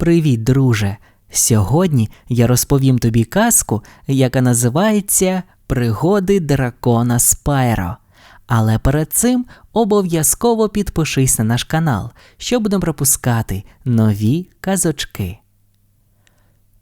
Привіт, друже! Сьогодні я розповім тобі казку, яка називається Пригоди дракона Спайро. Але перед цим обов'язково підпишись на наш канал, щоб не пропускати нові казочки.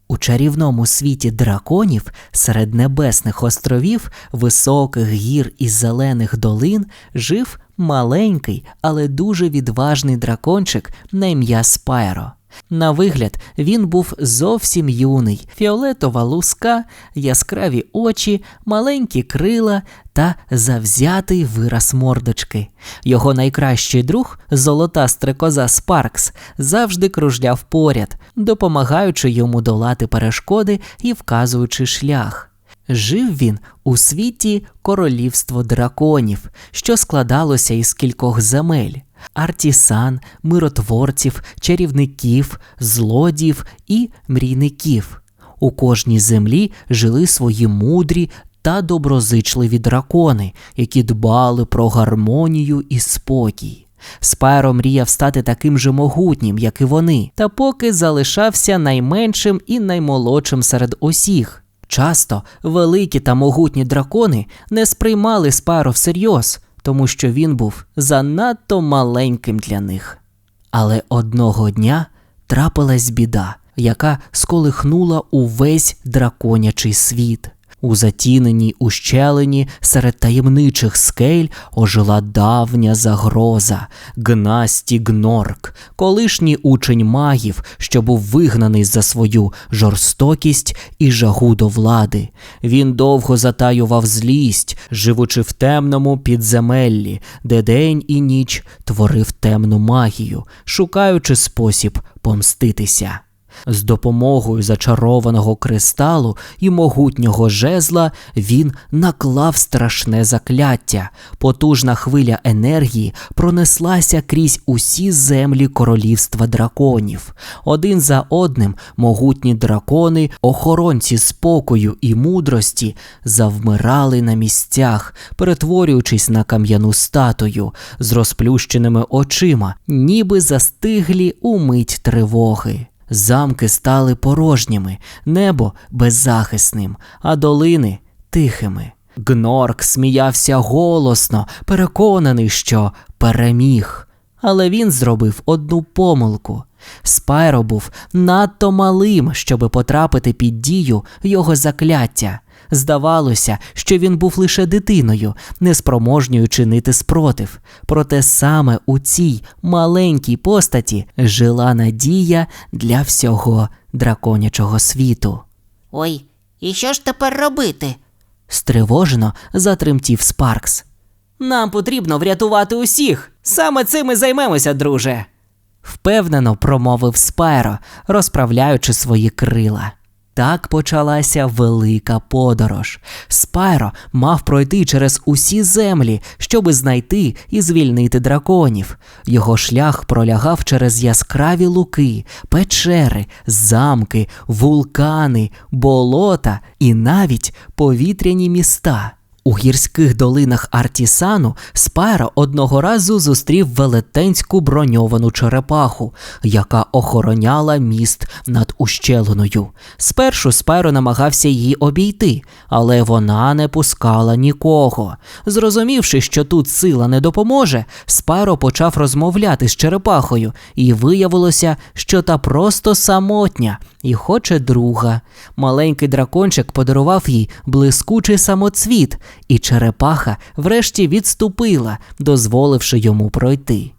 У чарівному світі драконів серед небесних островів, високих гір і зелених долин жив маленький, але дуже відважний дракончик на ім'я Спайро. На вигляд він був зовсім юний, фіолетова луска, яскраві очі, маленькі крила та завзятий вираз мордочки. Його найкращий друг, золота стрекоза Спаркс, завжди кружляв поряд, допомагаючи йому долати перешкоди і вказуючи шлях. Жив він у світі королівство драконів, що складалося із кількох земель артісан, миротворців, чарівників, злодіїв і мрійників. У кожній землі жили свої мудрі та доброзичливі дракони, які дбали про гармонію і спокій. Спайро мріяв стати таким же могутнім, як і вони, та поки залишався найменшим і наймолодшим серед усіх. Часто великі та могутні дракони не сприймали Спайро всерйоз, тому що він був занадто маленьким для них. Але одного дня трапилась біда, яка сколихнула увесь драконячий світ. У затіненій ущелині серед таємничих скель ожила давня загроза, Гнасті Гнорк, колишній учень магів, що був вигнаний за свою жорстокість і жагу до влади. Він довго затаював злість, живучи в темному підземеллі, де день і ніч творив темну магію, шукаючи спосіб помститися. З допомогою зачарованого кристалу і могутнього жезла він наклав страшне закляття. Потужна хвиля енергії пронеслася крізь усі землі королівства драконів. Один за одним могутні дракони, охоронці спокою і мудрості, завмирали на місцях, перетворюючись на кам'яну статую з розплющеними очима, ніби застиглі у мить тривоги. Замки стали порожніми, небо беззахисним, а долини тихими. Гнорк сміявся голосно, переконаний, що переміг. Але він зробив одну помилку. Спайро був надто малим, щоби потрапити під дію його закляття. Здавалося, що він був лише дитиною, неспроможньою чинити спротив. Проте саме у цій маленькій постаті жила надія для всього драконячого світу. Ой, і що ж тепер робити? Стривожено затремтів Спаркс. Нам потрібно врятувати усіх. Саме цим і займемося, друже. Впевнено промовив Спайро, розправляючи свої крила. Так почалася велика подорож. Спайро мав пройти через усі землі, щоби знайти і звільнити драконів. Його шлях пролягав через яскраві луки, печери, замки, вулкани, болота і навіть повітряні міста. У гірських долинах Артісану Спайро одного разу зустрів велетенську броньовану черепаху, яка охороняла міст над ущелиною. Спершу Спайро намагався її обійти, але вона не пускала нікого. Зрозумівши, що тут сила не допоможе, Спайро почав розмовляти з черепахою, і виявилося, що та просто самотня і хоче друга. Маленький дракончик подарував їй блискучий самоцвіт, і черепаха врешті відступила, дозволивши йому пройти.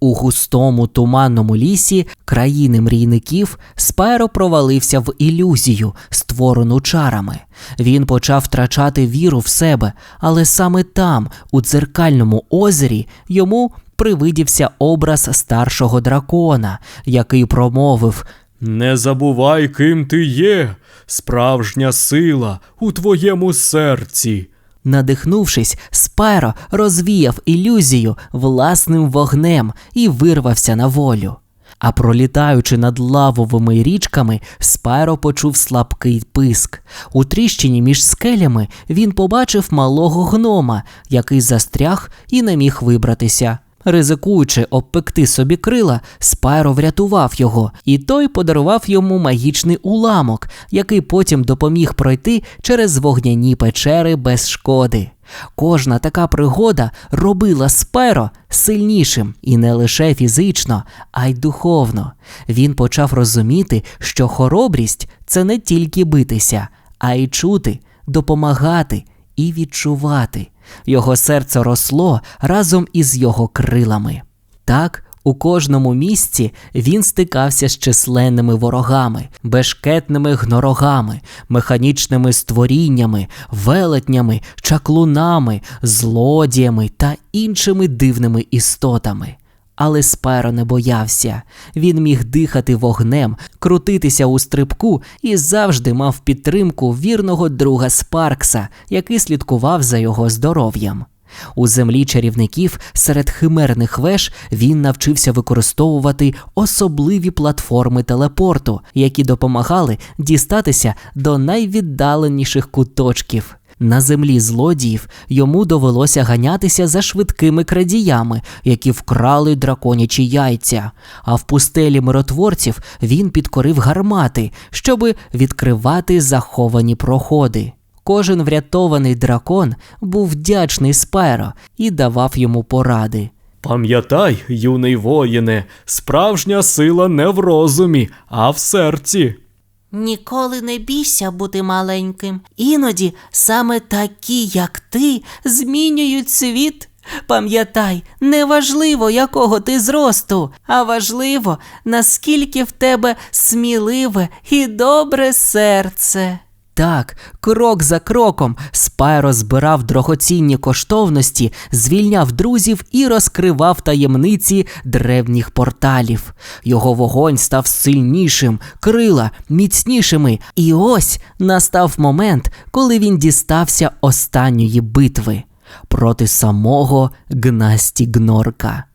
У густому туманному лісі країни мрійників Спайро провалився в ілюзію, створену чарами. Він почав втрачати віру в себе, але саме там, у дзеркальному озері, йому привидівся образ старшого дракона, який промовив Не забувай, ким ти є, справжня сила у твоєму серці. Надихнувшись, Спайро розвіяв ілюзію власним вогнем і вирвався на волю. А пролітаючи над лавовими річками, Спайро почув слабкий писк. У тріщині між скелями він побачив малого гнома, який застряг і не міг вибратися. Ризикуючи обпекти собі крила, Спайро врятував його, і той подарував йому магічний уламок, який потім допоміг пройти через вогняні печери без шкоди. Кожна така пригода робила Спайро сильнішим і не лише фізично, а й духовно. Він почав розуміти, що хоробрість це не тільки битися, а й чути, допомагати і відчувати. Його серце росло разом із його крилами. Так, у кожному місці він стикався з численними ворогами, бешкетними гнорогами, механічними створіннями, велетнями, чаклунами, злодіями та іншими дивними істотами. Але Спайро не боявся. Він міг дихати вогнем, крутитися у стрибку і завжди мав підтримку вірного друга Спаркса, який слідкував за його здоров'ям. У землі чарівників серед химерних веж він навчився використовувати особливі платформи телепорту, які допомагали дістатися до найвіддаленіших куточків. На землі злодіїв йому довелося ганятися за швидкими крадіями, які вкрали драконячі яйця. А в пустелі миротворців він підкорив гармати, щоби відкривати заховані проходи. Кожен врятований дракон був вдячний Спайро і давав йому поради. Пам'ятай, юний воїне, справжня сила не в розумі, а в серці. Ніколи не бійся бути маленьким. Іноді саме такі, як ти, змінюють світ. Пам'ятай, не важливо, якого ти зросту, а важливо, наскільки в тебе сміливе і добре серце. Так, крок за кроком Спайро збирав дорогоцінні коштовності, звільняв друзів і розкривав таємниці древніх порталів. Його вогонь став сильнішим, крила міцнішими. І ось настав момент, коли він дістався останньої битви проти самого Гнасті Гнорка.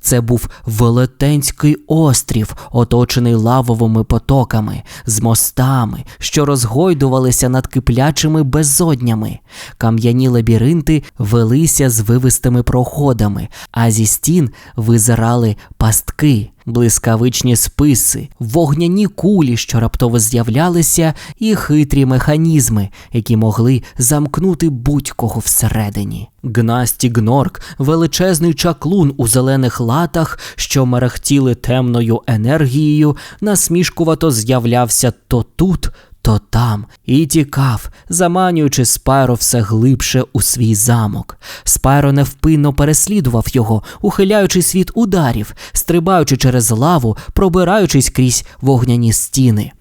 Це був велетенський острів, оточений лавовими потоками, з мостами, що розгойдувалися над киплячими безоднями. Кам'яні лабіринти велися з вивистими проходами, а зі стін визирали пастки, блискавичні списи, вогняні кулі, що раптово з'являлися, і хитрі механізми, які могли замкнути будь-кого всередині. Гнасті Гнорк, величезний чаклун у зелених латах, що мерехтіли темною енергією, насмішкувато з'являвся то тут, то там, і тікав, заманюючи Спайро все глибше у свій замок. Спайро невпинно переслідував його, ухиляючись від ударів, стрибаючи через лаву, пробираючись крізь вогняні стіни.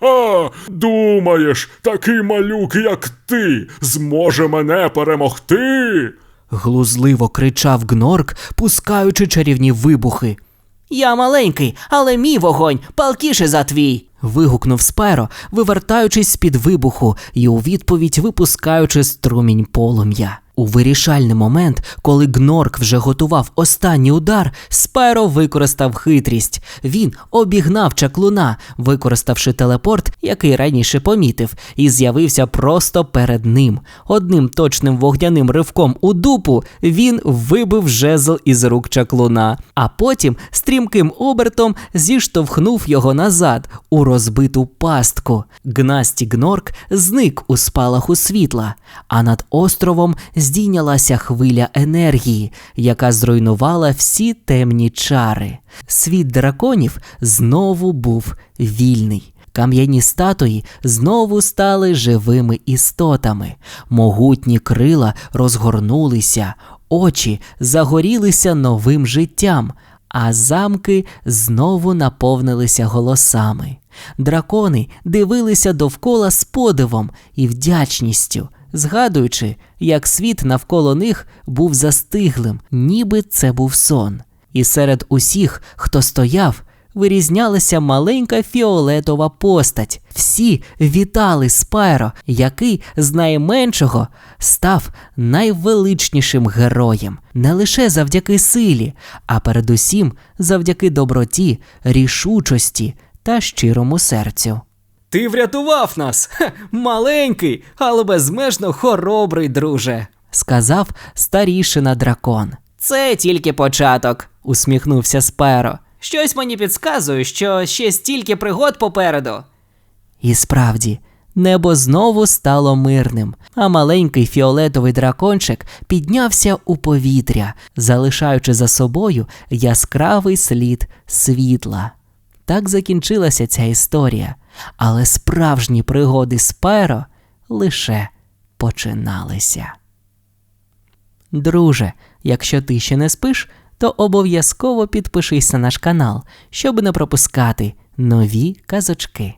Ха, думаєш, такий малюк, як ти, зможе мене перемогти? Глузливо кричав Гнорк, пускаючи чарівні вибухи. Я маленький, але мій вогонь палкіше за твій. Вигукнув Спайро, вивертаючись з-під вибуху і у відповідь випускаючи струмінь полум'я. У вирішальний момент, коли Гнорк вже готував останній удар, Спайро використав хитрість. Він обігнав чаклуна, використавши телепорт, який раніше помітив, і з'явився просто перед ним. Одним точним вогняним ривком у дупу він вибив жезл із рук чаклуна, а потім стрімким обертом зіштовхнув його назад у розбиту пастку. Гнасті Гнорк зник у спалаху світла, а над островом здійнялася хвиля енергії, яка зруйнувала всі темні чари. Світ драконів знову був вільний. Кам'яні статуї знову стали живими істотами, могутні крила розгорнулися, очі загорілися новим життям, а замки знову наповнилися голосами. Дракони дивилися довкола з подивом і вдячністю, згадуючи, як світ навколо них був застиглим, ніби це був сон. І серед усіх, хто стояв, вирізнялася маленька фіолетова постать. Всі вітали Спайро, який з найменшого став найвеличнішим героєм, не лише завдяки силі, а передусім завдяки доброті, рішучості та щирому серцю. Ти врятував нас, Хе, маленький, але безмежно хоробрий, друже. сказав старішина дракон. Це тільки початок. усміхнувся Спайро. Щось мені підказує, що ще стільки пригод попереду. І справді, небо знову стало мирним, а маленький фіолетовий дракончик піднявся у повітря, залишаючи за собою яскравий слід світла. Так закінчилася ця історія, але справжні пригоди Спайро лише починалися. Друже, якщо ти ще не спиш, то обов'язково підпишись на наш канал, щоб не пропускати нові казочки.